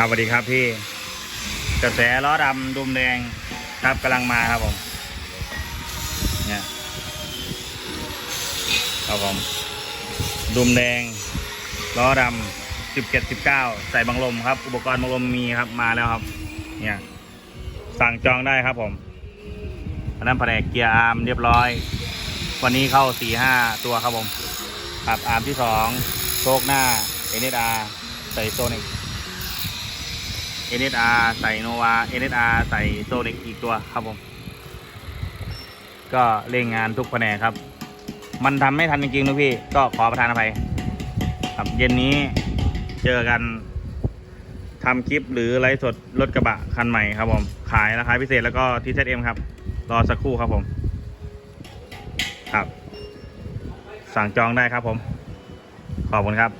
ครับสวัสดีครับพี่ กระแสล้อดำดุมแดงครับกำลังมาครับผม เนี่ยครับผมดุมแดงล้อดำสิบเจ็ดสิบเก้าใส่บังลมครับ อุปกรณ์บังลมมีครับมาแล้วครับ เนี่ย สั่งจองได้ครับผมอันนั้นแผนกเกียร์อาร์มเรียบร้อย วันนี้เข้าสี่ห้าตัวครับผมครับอาร์มที่สองโชคหน้าเอเนอาใส่โซนิก NSR ใส่โนวา NSR ใส่โซนิกอีกตัวครับผม ก็เร่งงานทุกแผนกครับ มันทำไม่ทันจริงๆนะพี่ ก็ขอประทานอภัยครับเย็นนี้เจอกันทำคลิปหรือไลฟ์สดรถกระบะคันใหม่ครับผม ขายราคาพิเศษแล้วก็ทีเซเอ็มครับ รอสักครู่ครับผม ครับ สั่งจองได้ครับผม ขอบคุณครับ